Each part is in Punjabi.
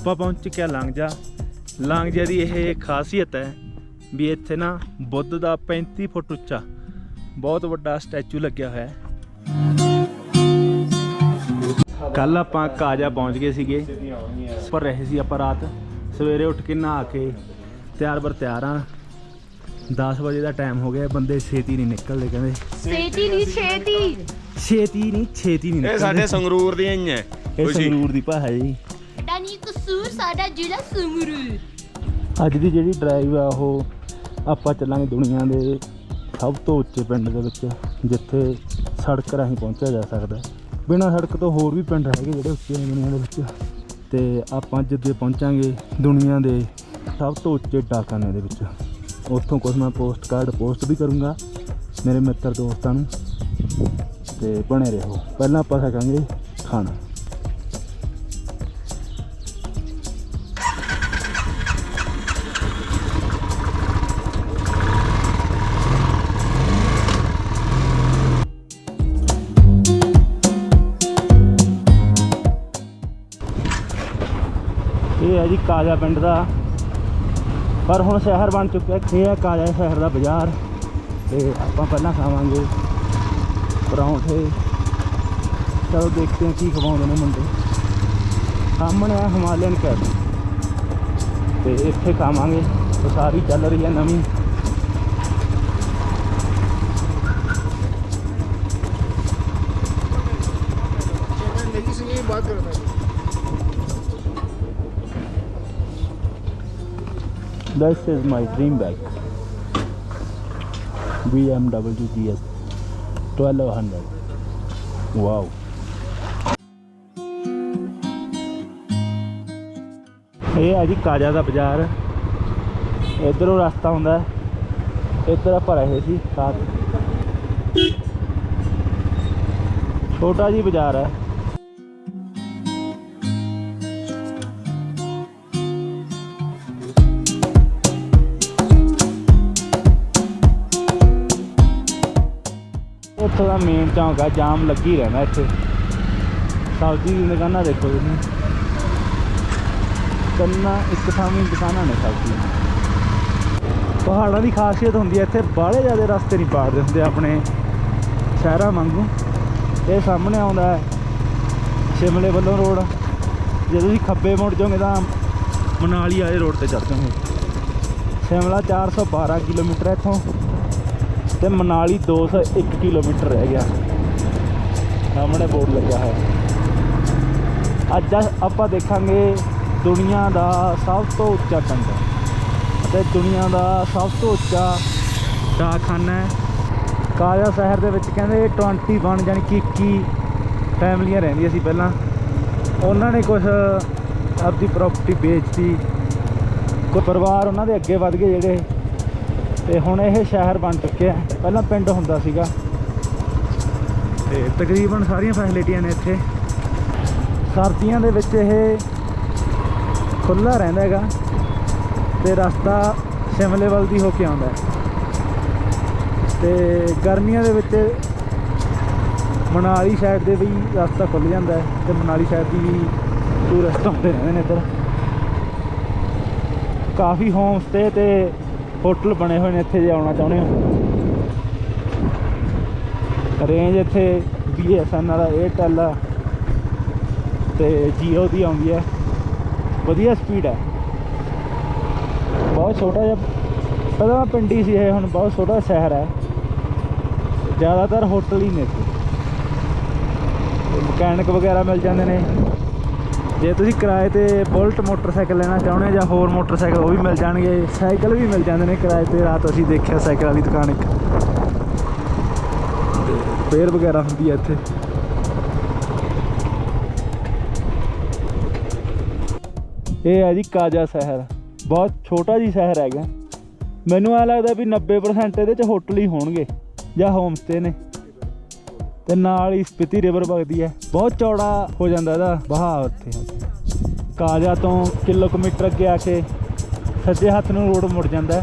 ਆਪਾਂ ਪਹੁੰਚ ਚੁੱਕਿਆ ਲਾਂਗਜਾ ਲਾਂਗਜਾ ਦੀ ਇਹ ਖਾਸੀਅਤ ਹੈ ਵੀ ਇੱਥੇ ਨਾ ਬੁੱਧ ਦਾ 35 ਫੁੱਟ ਉੱਚਾ ਬਹੁਤ ਵੱਡਾ ਸਟੈਚੂ ਲੱਗਿਆ ਹੋਇਆ ਹੈ। ਕੱਲ ਆਪਾਂ ਕਾਜਾ ਪਹੁੰਚ ਗਏ ਸੀਗੇ। ਪਰ ਰਹੇ ਸੀ ਆਪਾਂ ਰਾਤ। ਸਵੇਰੇ ਉੱਠ ਕੇ ਨਹਾ ਕੇ ਤਿਆਰ ਬਰ ਤਿਆਰ ਆ। 10 ਵਜੇ ਦਾ ਟਾਈਮ ਹੋ ਗਿਆ ਬੰਦੇ ਛੇਤੀ ਨਹੀਂ ਨਿਕਲਦੇ ਕਹਿੰਦੇ। ਛੇਤੀ ਨਹੀਂ ਛੇਤੀ। ਛੇਤੀ ਨਹੀਂ ਛੇਤੀ ਨਹੀਂ ਇਹ ਸਾਡੇ ਸੰਗਰੂਰ ਦੀਆਂ ਹੀ ਐ ਇਹ ਸੰਗਰੂਰ ਦੀ ਭਾਸ਼ਾ ਜੀ। ਸਾਡਾ ਜ਼ਿਲ੍ਹਾ ਸੰਗਰੂਰ। ਅੱਜ ਦੀ ਜਿਹੜੀ ਡਰਾਈਵ ਆ, ਉਹ ਆਪਾਂ ਚੱਲਾਂਗੇ ਦੁਨੀਆ ਦੇ ਸਭ ਤੋਂ ਉੱਚੇ ਪਿੰਡ ਦੇ ਵਿੱਚ, ਜਿੱਥੇ ਸੜਕ ਰਾਹੀਂ ਪਹੁੰਚਿਆ ਜਾ ਸਕਦਾ ਬਿਨਾਂ ਸੜਕ ਤੋਂ ਹੋਰ ਵੀ ਪਿੰਡ ਹੈਗੇ ਜਿਹੜੇ ਉੱਚੇ ਨੇ ਦੁਨੀਆ ਦੇ ਵਿੱਚ। ਤੇ ਆਪਾਂ ਜਿੱਦੇ ਪਹੁੰਚਾਂਗੇ ਦੁਨੀਆ ਦੇ ਸਭ ਤੋਂ ਉੱਚੇ ਡਾਕਾਨੇ ਦੇ ਵਿੱਚ। ਉੱਥੋਂ ਕੁਝ ਮੈਂ ਪੋਸਟ ਕਾਰਡ ਪੋਸਟ ਵੀ ਕਰੂੰਗਾ, ਮੇਰੇ ਮਿੱਤਰ ਦੋਸਤਾਂ ਨੂੰ। ਤੇ ਬਣੇ ਰਹੋ। ਪਹਿਲਾਂ ਆਪਾਂ ਛਕਾਂਗੇ ਖਾਣਾ। ਹੈ ਜੀ ਕਾਜਾ ਪਿੰਡ ਦਾ। ਪਰ ਹੁਣ ਸ਼ਹਿਰ ਬਣ ਚੁੱਕਿਆ ਇਹ ਹੈ ਕਾਜਾ ਸ਼ਹਿਰ ਦਾ ਬਾਜ਼ਾਰ। ਤੇ ਆਪਾਂ ਪਹਿਲਾਂ ਖਾਵਾਂਗੇ ਪਰੌਂਠੇ। ਚਲੋ ਦੇਖਦੇ ਹਾਂ ਕੀ ਖਵਾਉਂਦੇ ਨੇ ਮੁੰਡੇ। ਸਾਹਮਣੇ ਆ ਹਿਮਾਲਯਨ ਕੈਫ। ਤੇ ਇੱਥੇ ਖਾਵਾਂਗੇ। ਉਸਾਰੀ ਚੱਲ ਰਹੀ ਹੈ ਨਵੀਂ। This is my dream bike. BMW GS 1200. Wow. ਇਹ ਹੈ ਜੀ ਕਾਜਾ ਦਾ ਬਾਜ਼ਾਰ ਇਧਰੋਂ ਰਸਤਾ ਹੁੰਦਾ ਹੈ ਇੱਧਰ ਆਪਾਂ ਰਹੇ ਸੀ ਸਾਥ ਛੋਟਾ ਜੀ ਬਾਜ਼ਾਰ ਹੈ ਉੱਥੋਂ ਦਾ ਮੇਨ ਚੌਂਕ ਆ, ਜਾਮ ਲੱਗੀ ਰਹਿੰਦਾ ਇੱਥੇ। ਸਬਜ਼ੀ ਦੀ ਦੁਕਾਨਾਂ ਦੇਖੋ ਤੁਸੀਂ। ਕੰਨਾ, ਇੱਕ ਸਾਹਮਣੇ ਦੁਕਾਨਾਂ ਨੇ ਸਬਜ਼ੀ। ਪਹਾੜਾਂ ਦੀ ਖਾਸੀਅਤ ਹੁੰਦੀ ਹੈ ਇੱਥੇ ਬਾਹਲੇ ਜ਼ਿਆਦਾ ਰਸਤੇ ਨਹੀਂ ਪਾੜਦੇ ਹੁੰਦੇ ਆਪਣੇ ਸ਼ਹਿਰਾਂ ਵਾਂਗੂ। ਇਹ ਸਾਹਮਣੇ ਆਉਂਦਾ ਹੈ, ਸ਼ਿਮਲੇ ਵੱਲੋਂ ਰੋਡ। ਜੇ ਤੁਸੀਂ ਖੱਬੇ ਮੁੜ ਜਾਓਗੇ ਤਾਂ ਮਨਾਲੀ ਵਾਲੇ ਰੋਡ ਤੇ ਚੱਲ ਜਾਓਗੇ। ਸ਼ਿਮਲਾ 412 ਕਿਲੋਮੀਟਰ ਹੈ ਇੱਥੋਂ। ਤੇ ਮਨਾਲੀ 201 ਕਿਲੋਮੀਟਰ ਰਹਿ ਗਿਆ। ਸਾਹਮਣੇ ਬੋਰਡ ਲੱਗਿਆ ਹੈ ਅੱਜ ਆਪਾਂ ਦੇਖਾਂਗੇ ਦੁਨੀਆ ਦਾ ਸਭ ਤੋਂ ਉੱਚਾ ਪਿੰਡ। ਅਤੇ ਦੁਨੀਆ ਦਾ ਸਭ ਤੋਂ ਉੱਚਾ ਡਾਕਖਾਨਾ ਹੈ। ਕਾਜਾ ਸ਼ਹਿਰ ਦੇ ਵਿੱਚ ਕਹਿੰਦੇ 21 ਜਾਣੀ ਕਿ 21 ਫੈਮਲੀਆਂ ਰਹਿੰਦੀਆਂ ਸੀ ਪਹਿਲਾਂ। ਉਹਨਾਂ ਨੇ ਕੁਝ ਆਪਦੀ ਪ੍ਰਾਪਰਟੀ ਵੇਚਤੀ। ਕੋਈ ਪਰਿਵਾਰ ਉਹਨਾਂ ਦੇ ਅੱਗੇ ਵੱਧ ਗਏ ਜਿਹੜੇ ਤੇ ਹੁਣ ਇਹ ਸ਼ਹਿਰ ਬਣ ਚੁੱਕਿਆ ਪਹਿਲਾਂ ਪਿੰਡ ਹੁੰਦਾ ਸੀਗਾ। ਤੇ ਤਕਰੀਬਨ ਸਾਰੀਆਂ ਫੈਸਿਲਿਟੀਆਂ ਨੇ ਇੱਥੇ। ਸਰਦੀਆਂ ਦੇ ਵਿੱਚ ਇਹ ਖੁੱਲਾ ਰਹਿੰਦਾ ਹੈਗਾ ਤੇ ਰਸਤਾ ਸ਼ਿਮਲੇ ਵੱਲ ਦੀ ਹੋ ਕੇ ਆਉਂਦਾ ਤੇ ਗਰਮੀਆਂ ਦੇ ਵਿੱਚ ਮਨਾਲੀ ਸਾਈਡ ਦੇ ਵੀ ਰਸਤਾ ਖੁੱਲ ਜਾਂਦਾ ਹੈ ਤੇ ਮਨਾਲੀ ਸਾਈਡ ਦੀ ਵੀ ਟੂਰਿਸਟ ਆਉਂਦੇ ਰਹਿੰਦੇ ਨੇ ਇੱਧਰ। ਕਾਫੀ ਹੋਮ ਸਟੇ ਤੇ ਹੋਟਲ ਬਣੇ ਹੋਏ ਨੇ, ਇੱਥੇ ਜੇ ਆਉਣਾ ਚਾਹੁੰਦੇ ਹੋ। ਰੇਂਜ ਇੱਥੇ BSNL ਦਾ Airtel ਆ ਤੇ Jio ਦੀ ਆਉਂਦੀ ਹੈ ਵਧੀਆ ਸਪੀਡ ਹੈ ਬਹੁਤ ਛੋਟਾ ਜਿਹਾ, ਪਹਿਲਾਂ ਪਿੰਡੀ ਸੀ ਇਹ, ਹੁਣ ਬਹੁਤ ਛੋਟਾ ਸ਼ਹਿਰ ਹੈ ਜ਼ਿਆਦਾਤਰ ਹੋਟਲ ਹੀ ਨੇ ਇੱਥੇ। ਮਕੈਨਿਕ ਵਗੈਰਾ ਮਿਲ ਜਾਂਦੇ ਨੇ। ਜੇ ਤੁਸੀਂ ਕਿਰਾਏ ਤੇ ਬੁਲਟ ਮੋਟਰਸਾਈਕਲ ਲੈਣਾ ਚਾਹੁੰਦੇ ਹੋ ਜਾਂ ਹੋਰ ਮੋਟਰਸਾਈਕਲ, ਉਹ ਵੀ ਮਿਲ ਜਾਣਗੇ। ਸਾਈਕਲ ਵੀ ਮਿਲ ਜਾਂਦੇ ਨੇ ਕਿਰਾਏ ਤੇ। ਰਾਤ ਅਸੀਂ ਦੇਖਿਆ ਸਾਈਕਲ ਵਾਲੀ ਦੁਕਾਨ ਇੱਕ। ਫੇਰ ਵਗੈਰਾ ਹੁੰਦੀ ਹੈ ਇੱਥੇ। ਇਹ ਹੈ ਜੀ ਕਾਜਾ ਸ਼ਹਿਰ। ਬਹੁਤ ਛੋਟਾ ਜੀ ਸ਼ਹਿਰ ਹੈਗਾ। ਮੈਨੂੰ ਐ ਲੱਗਦਾ ਵੀ 90% ਇਹਦੇ ਚ ਹੋਟਲ ਹੀ ਹੋਣਗੇ ਜਾਂ ਹੋਮ ਸਟੇ ਨੇ। ਤੇ ਨਾਲ ਹੀ ਸਪਿਤੀ ਰਿਵਰ ਵਗਦੀ ਹੈ। ਬਹੁਤ ਚੌੜਾ ਹੋ ਜਾਂਦਾ ਇਹਦਾ ਬਹਾਅ ਉੱਥੇ। ਕਾਜਾ ਤੋਂ ਕਿਲੋ ਕਿਲੋਮੀਟਰ ਅੱਗੇ ਆ ਕੇ ਸੱਜੇ ਹੱਥ ਨੂੰ ਰੋਡ ਮੁੜ ਜਾਂਦਾ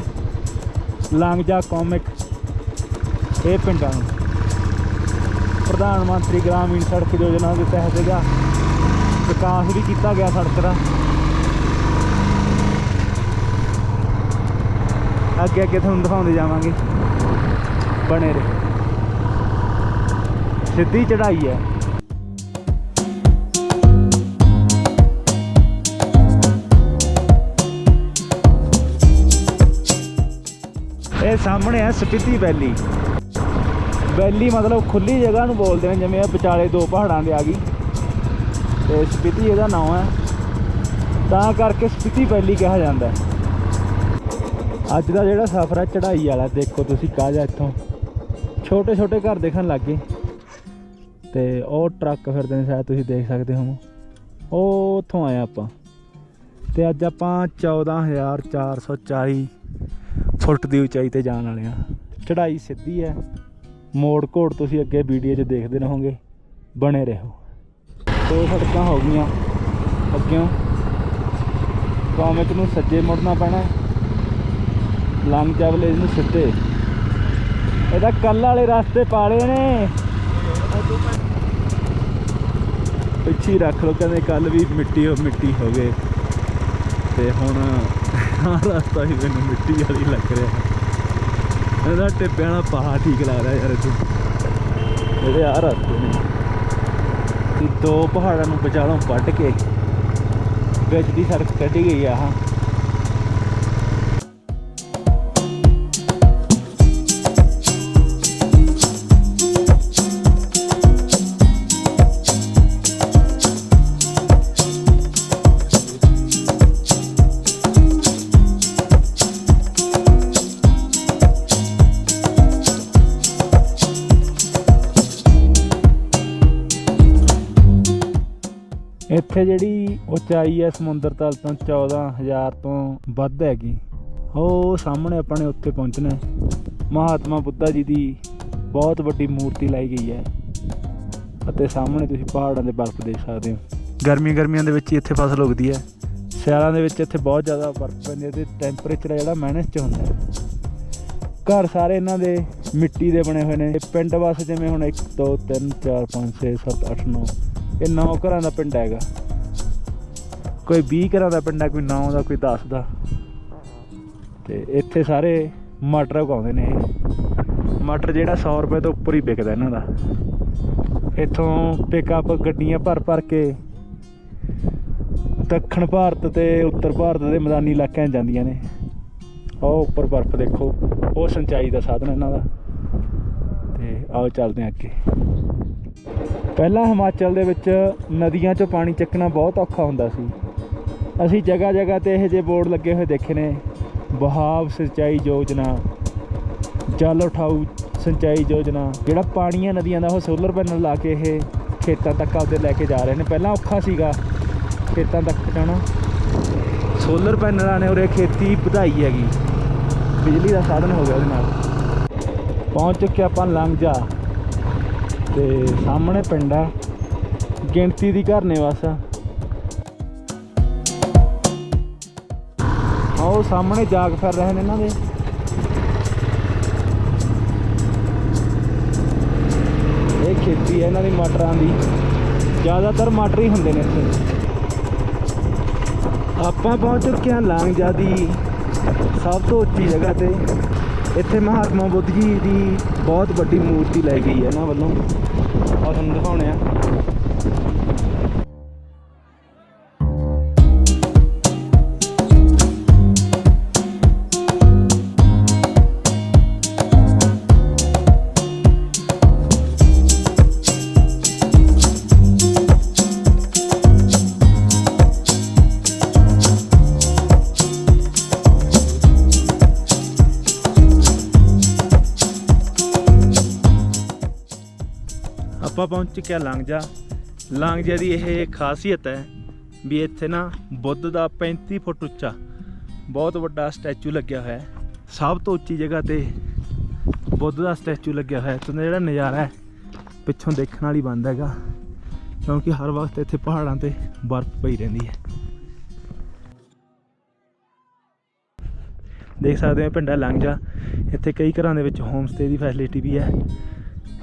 ਲਾਂਗਜਾ ਕਾਮਿਕ ਇਹ ਪਿੰਡਾਂ ਨੂੰ। ਪ੍ਰਧਾਨ ਮੰਤਰੀ ਗ੍ਰਾਮੀਣ ਸੜਕ ਯੋਜਨਾ ਦੇ ਤਹਿਤ ਹੈਗਾ ਵਿਕਾਸ ਵੀ ਕੀਤਾ ਗਿਆ ਸੜਕ ਦਾ। ਅੱਗੇ ਅੱਗੇ ਤੁਹਾਨੂੰ ਦਿਖਾਉਂਦੇ ਜਾਵਾਂਗੇ। ਬਣੇ ਰਹੇ। ਸਿੱਧੀ ਚੜ੍ਹਾਈ ਹੈ। ਇਹ ਸਾਹਮਣੇ ਹੈ ਸਪੀਤੀ ਵੈਲੀ। ਵੈਲੀ ਮਤਲਬ ਖੁੱਲੀ ਜਗ੍ਹਾ ਨੂੰ ਬੋਲਦੇ ਨੇ, ਜਿਵੇਂ ਇਹ ਵਿਚਾਲੇ ਦੋ ਪਹਾੜਾਂ ਦੇ ਆ ਗਈ। ਤੇ ਸਪੀਤੀ ਇਹਦਾ ਨਾਮ ਹੈ। ਤਾਂ ਕਰਕੇ ਸਪੀਤੀ ਵੈਲੀ ਕਿਹਾ ਜਾਂਦਾ ਹੈ। ਅੱਜ ਦਾ ਜਿਹੜਾ ਸਫ਼ਰ ਹੈ ਚੜ੍ਹਾਈ ਵਾਲਾ, ਦੇਖੋ ਤੁਸੀਂ ਕਾਜਾ ਇੱਥੋਂ। ਛੋਟੇ ਛੋਟੇ ਘਰ ਦੇਖਣ ਲੱਗ ਗਏ। ਤੇ ਉਹ ਟਰੱਕ ਫਿਰਦੇ ਨੇ, ਸ਼ਾਇਦ ਤੁਸੀਂ ਦੇਖ ਸਕਦੇ ਹੋ ਉਹ ਉੱਥੋਂ ਆਏ ਆਪਾਂ। ਤੇ ਅੱਜ ਆਪਾਂ 14440 ਫੁੱਟ ਦੀ ਉਚਾਈ ਤੇ ਜਾਣ ਵਾਲੇ ਆ ਚੜ੍ਹਾਈ ਸਿੱਧੀ ਹੈ। ਮੋੜ ਘੋੜ ਤੁਸੀਂ ਅੱਗੇ ਵੀਡੀਓ 'ਚ ਦੇਖਦੇ ਰਹੋਗੇ। ਬਣੇ ਰਹੋ। ਦੋ ਸੜਕਾਂ ਹੋ ਗਈਆਂ ਅੱਗਿਓਂ। ਕਾਮਿਕ ਨੂੰ ਸੱਜੇ ਮੁੜਨਾ ਪੈਣਾ ਲੰਗ ਚਾਵਲੇ ਨੂੰ ਸਿੱਧੇ। ਇਹਦਾ ਕੱਲ ਵਾਲੇ ਰਸਤੇ ਪਾਲੇ ਨੇ। ਪਿੱਛੇ ਹੀ ਰੱਖ ਲੋ ਕਹਿੰਦੇ ਕੱਲ ਵੀ ਮਿੱਟੀ ਹੋ ਮਿੱਟੀ ਹੋ ਗਏ ਤੇ ਹੁਣ ਆਹ ਰਸਤਾ ਹੀ ਮੈਨੂੰ ਮਿੱਟੀ ਵਾਲੀ ਲੱਗ ਰਿਹਾ। ਇਹਦਾ ਟਿੱਪੇ ਵਾਲਾ ਪਹਾੜ ਠੀਕ ਲੱਗਦਾ ਯਾਰ ਇੱਥੇ। ਇਹਦੇ ਆ ਰਸਤੇ ਨੇ। ਇਹ ਦੋ ਪਹਾੜਾਂ ਨੂੰ ਵਿਚਾਲੋਂ ਵੱਢ ਕੇ ਵਿੱਚ ਦੀ ਸੜਕ ਕੱਢੀ ਗਈ ਆ ਹਾਂ ਇੱਥੇ ਜਿਹੜੀ ਉਚਾਈ ਹੈ ਸਮੁੰਦਰ ਤਲ ਤੋਂ 14000 ਤੋਂ ਵੱਧ ਹੈਗੀ। ਉਹ ਸਾਹਮਣੇ ਆਪਾਂ ਨੇ ਉੱਥੇ ਪਹੁੰਚਣਾ ਮਹਾਤਮਾ ਬੁੱਧਾ ਜੀ ਦੀ ਬਹੁਤ ਵੱਡੀ ਮੂਰਤੀ ਲਾਈ ਗਈ ਹੈ। ਅਤੇ ਸਾਹਮਣੇ ਤੁਸੀਂ ਪਹਾੜਾਂ ਦੇ ਬਰਫ਼ ਦੇਖ ਸਕਦੇ ਹੋ। ਗਰਮੀ ਗਰਮੀਆਂ ਦੇ ਵਿੱਚ ਹੀ ਇੱਥੇ ਫਸਲ ਉਗਦੀ ਹੈ। ਸਿਆਲਾਂ ਦੇ ਵਿੱਚ ਇੱਥੇ ਬਹੁਤ ਜ਼ਿਆਦਾ ਬਰਫ਼ ਪੈਂਦੀ ਹੈ ਤੇ ਟੈਂਪਰੇਚਰ ਜਿਹੜਾ ਮਾਈਨਸ 'ਚ ਹੁੰਦਾ ਹੈ। ਘਰ ਸਾਰੇ ਇਹਨਾਂ ਦੇ ਮਿੱਟੀ ਦੇ ਬਣੇ ਹੋਏ ਨੇ। ਪਿੰਡ ਵਾਸਤੇ ਜਿਵੇਂ ਹੁਣ 1 2 3 4 5 6 7 8 9 ਇਹ 9 ਘਰਾਂ ਦਾ ਪਿੰਡ ਹੈਗਾ। ਕੋਈ 20 ਘਰਾਂ ਦਾ ਪਿੰਡ ਹੈ, ਕੋਈ 9 ਦਾ, ਕੋਈ 10 ਦਾ। ਤੇ ਇੱਥੇ ਸਾਰੇ ਮਟਰ ਉਗਾਉਂਦੇ ਨੇ ਇਹ। ਮਟਰ ਜਿਹੜਾ 100 ਰੁਪਏ ਤੋਂ ਉੱਪਰ ਹੀ ਵਿਕਦਾ ਇਹਨਾਂ ਦਾ। ਇੱਥੋਂ ਪਿਕਅਪ ਗੱਡੀਆਂ ਭਰ ਭਰ ਕੇ ਦੱਖਣ ਭਾਰਤ ਤੇ ਉੱਤਰ ਭਾਰਤ ਦੇ ਮੈਦਾਨੀ ਇਲਾਕਿਆਂ 'ਚ ਜਾਂਦੀਆਂ ਨੇ। ਉਹ ਉੱਪਰ ਬਰਫ਼ ਦੇਖੋ, ਉਹ ਸਿੰਚਾਈ ਦਾ ਸਾਧਨ ਇਹਨਾਂ ਦਾ। ਤੇ ਆਓ ਚੱਲਦੇ ਹਾਂ ਅੱਗੇ। ਪਹਿਲਾਂ ਹਿਮਾਚਲ ਦੇ ਵਿੱਚ ਨਦੀਆਂ 'ਚੋਂ ਪਾਣੀ ਚੱਕਣਾ ਬਹੁਤ ਔਖਾ ਹੁੰਦਾ ਸੀ। ਅਸੀਂ ਜਗ੍ਹਾ ਜਗ੍ਹਾ ਤੇ ਇਹੋ ਜਿਹੇ ਬੋਰਡ ਲੱਗੇ ਹੋਏ ਦੇਖੇ ਨੇ। ਬਹਾਵ ਸਿੰਚਾਈ ਯੋਜਨਾ, ਜਲ ਉਠਾਊ ਸਿੰਚਾਈ ਯੋਜਨਾ, ਜਿਹੜਾ ਪਾਣੀ ਹੈ ਨਦੀਆਂ ਦਾ ਉਹ ਸੋਲਰ ਪੈਨਲ ਲਾ ਕੇ ਇਹ ਖੇਤਾਂ ਤੱਕ ਆਪਦੇ ਲੈ ਕੇ ਜਾ ਰਹੇ ਨੇ। ਪਹਿਲਾਂ ਔਖਾ ਸੀਗਾ ਖੇਤਾਂ ਤੱਕ ਪਹੁੰਚਾਉਣਾ। ਸੋਲਰ ਪੈਨਲਾਂ ਨੇ ਉਰੇ ਖੇਤੀ ਵਧਾਈ ਹੈਗੀ। ਬਿਜਲੀ ਦਾ ਸਾਧਨ ਹੋ ਗਿਆ ਉਹਦੇ ਨਾਲ। ਪਹੁੰਚ ਚੁੱਕੇ ਆਪਾਂ ਲੰਘਜਾ ਤੇ ਸਾਹਮਣੇ ਪਿੰਡ ਆ। ਗਿਣਤੀ ਦੀ ਘਰ ਨੇ ਬਸ ਆਓ ਸਾਹਮਣੇ ਜਾਗ ਫਿਰ ਰਹੇ ਨੇ ਇਹਨਾਂ ਦੇ। ਇਹ ਖੇਤੀ ਹੈ ਇਹਨਾਂ ਦੀ ਮਟਰਾਂ ਦੀ। ਜ਼ਿਆਦਾਤਰ ਮਟਰ ਹੀ ਹੁੰਦੇ ਨੇ ਇੱਥੇ। ਆਪਾਂ ਪਹੁੰਚ ਚੁੱਕੇ ਹਾਂ ਲਾਂਗਜਾ ਦੀ ਸਭ ਤੋਂ ਉੱਚੀ ਜਗ੍ਹਾ ਤੇ। ਇੱਥੇ ਮਹਾਤਮਾ ਬੁੱਧ ਜੀ ਦੀ ਬਹੁਤ ਵੱਡੀ ਮੂਰਤੀ ਲਾਈ ਗਈ ਹੈ ਇਹਨਾਂ ਵੱਲੋਂ। ਔਰ ਤੁਹਾਨੂੰ ਦਿਖਾਉਣੇ ਆ। ਆਪਾਂ ਪਹੁੰਚ ਚੁੱਕਿਆ ਹਾਂ ਲਾਂਗਜਾ ਲਾਂਗਜਾ ਦੀ ਇਹ ਖਾਸੀਅਤ ਹੈ ਵੀ ਇੱਥੇ ਨਾ ਬੁੱਧ ਦਾ 35 ਫੁੱਟ ਉੱਚਾ ਬਹੁਤ ਵੱਡਾ ਸਟੈਚੂ ਲੱਗਿਆ ਹੋਇਆ ਹੈ। ਸਭ ਤੋਂ ਉੱਚੀ ਜਗ੍ਹਾ ਤੇ ਬੁੱਧ ਦਾ ਸਟੈਚੂ ਲੱਗਿਆ ਹੋਇਆ ਹੈ। ਤੇ ਜਿਹੜਾ ਨਜ਼ਾਰਾ ਹੈ, ਪਿੱਛੋਂ ਦੇਖਣ ਵਾਲੀ ਬੰਦ ਹੈਗਾ, ਕਿਉਂਕਿ ਹਰ ਵਕਤ ਇੱਥੇ ਪਹਾੜਾਂ ਤੇ ਬਰਫ਼ ਪਈ ਰਹਿੰਦੀ ਹੈ। ਦੇਖ ਸਕਦੇ ਹੋ ਪਿੰਡਾ ਲੰਘਜਾ ਇੱਥੇ ਕਈ ਘਰਾਂ ਦੇ ਵਿੱਚ ਹੋਮ ਸਟੇ ਦੀ ਫੈਸਿਲਿਟੀ ਵੀ ਹੈ।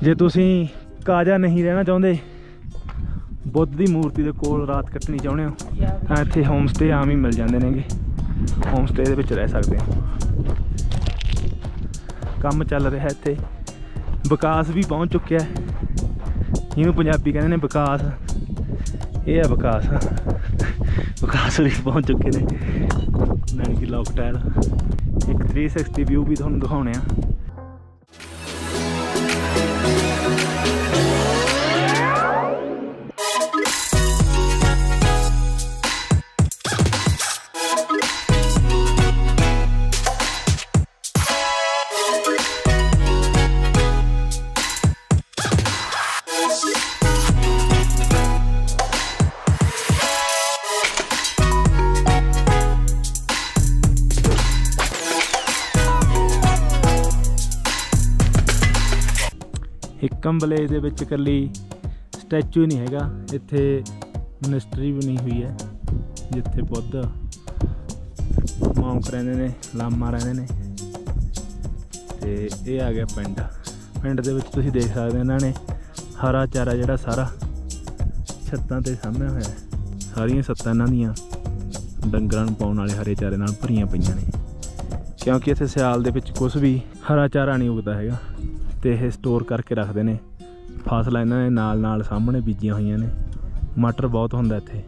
ਜੇ ਤੁਸੀਂ ਕਾਜਾ ਨਹੀਂ ਰਹਿਣਾ ਚਾਹੁੰਦੇ। ਬੁੱਧ ਦੀ ਮੂਰਤੀ ਦੇ ਕੋਲ ਰਾਤ ਕੱਟਣੀ ਚਾਹੁੰਦੇ ਹੋ? ਤਾਂ ਇੱਥੇ ਹੋਮ ਸਟੇ ਆਮ ਹੀ ਮਿਲ ਜਾਂਦੇ ਨੇਗੇ। ਹੋਮ ਸਟੇ ਦੇ ਵਿੱਚ ਰਹਿ ਸਕਦੇ ਹੋ। ਕੰਮ ਚੱਲ ਰਿਹਾ ਇੱਥੇ। ਵਿਕਾਸ ਵੀ ਪਹੁੰਚ ਚੁੱਕਿਆ ਹੈ। ਇਹਨੂੰ ਪੰਜਾਬੀ ਕਹਿੰਦੇ ਨੇ ਵਿਕਾਸ। ਇਹ ਹੈ ਵਿਕਾਸ। ਵਿਕਾਸ ਵੀ ਪਹੁੰਚ ਚੁੱਕੇ ਨੇ। ਨਾਨੀ ਲੋਕ ਟਾਇਲ ਇੱਕ 360 ਵਿਊ ਵੀ ਤੁਹਾਨੂੰ ਦਿਖਾਉਣੇ ਆ। ਹਿੱਕਮ ਵਿਲੇਜ ਦੇ ਵਿੱਚ ਇਕੱਲੀ ਸਟੈਚੂ ਹੀ ਨਹੀਂ ਹੈਗਾ, ਇੱਥੇ ਮਨਿਸਟਰੀ ਬਣੀ ਹੋਈ ਹੈ, ਜਿੱਥੇ ਬੁੱਧ ਮੌਂਕ ਰਹਿੰਦੇ ਨੇ, ਲਾਮਾ ਰਹਿੰਦੇ ਨੇ। ਤੇ ਇਹ ਆ ਗਿਆ ਪਿੰਡ। ਪਿੰਡ ਦੇ ਵਿੱਚ ਤੁਸੀਂ ਦੇਖ ਸਕਦੇ ਹੋ ਇਹਨਾਂ ਨੇ ਹਰਾ ਚਾਰਾ ਜਿਹੜਾ ਸਾਰਾ ਛੱਤਾਂ ਤੇ ਸਾਹਮਣੇ ਹੋਇਆ ਸਾਰੀਆਂ ਛੱਤਾਂ ਇਹਨਾਂ ਦੀਆਂ ਡੰਗਰਾਂ ਨੂੰ ਪਾਉਣ ਵਾਲੇ ਹਰੇ ਚਾਰੇ ਨਾਲ ਭਰੀਆਂ ਪਈਆਂ ਨੇ। ਕਿਉਂਕਿ ਇੱਥੇ ਸਿਆਲ ਦੇ ਵਿੱਚ ਕੁਝ ਵੀ ਹਰਾ ਚਾਰਾ ਨਹੀਂ ਉਗਦਾ ਹੈਗਾ। ਤੇ ਇਹ ਸਟੋਰ ਕਰਕੇ ਰੱਖਦੇ ਨੇ। ਫਸਲਾਂ ਇਹਨਾਂ ਨੇ ਨਾਲ ਨਾਲ ਸਾਹਮਣੇ ਬੀਜੀਆਂ ਹੋਈਆਂ ਨੇ। ਮਟਰ ਬਹੁਤ ਹੁੰਦਾ ਇੱਥੇ।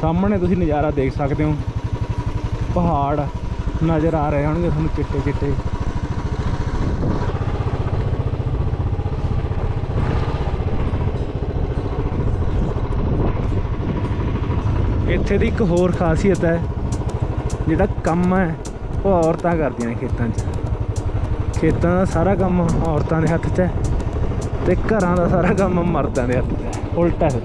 ਸਾਹਮਣੇ ਤੁਸੀਂ ਨਜ਼ਾਰਾ ਦੇਖ ਸਕਦੇ ਹੋ। ਪਹਾੜ ਨਜ਼ਰ ਆ ਰਹੇ ਹੋਣਗੇ ਤੁਹਾਨੂੰ ਚਿੱਟੇ ਚਿੱਟੇ। ਇੱਥੇ ਦੀ ਇੱਕ ਹੋਰ ਖਾਸੀਅਤ ਹੈ ਜਿਹੜਾ ਕੰਮ ਹੈ, ਉਹ ਔਰਤਾਂ ਕਰਦੀਆਂ ਨੇ ਖੇਤਾਂ 'ਚ। ਖੇਤਾਂ ਦਾ ਸਾਰਾ ਕੰਮ ਔਰਤਾਂ ਦੇ ਹੱਥ 'ਚ ਹੈ ਤੇ ਘਰਾਂ ਦਾ ਸਾਰਾ ਕੰਮ ਮਰਦਾਂ ਦੇ ਹੱਥ 'ਚ ਹੈ। ਉਲਟਾ ਹੈ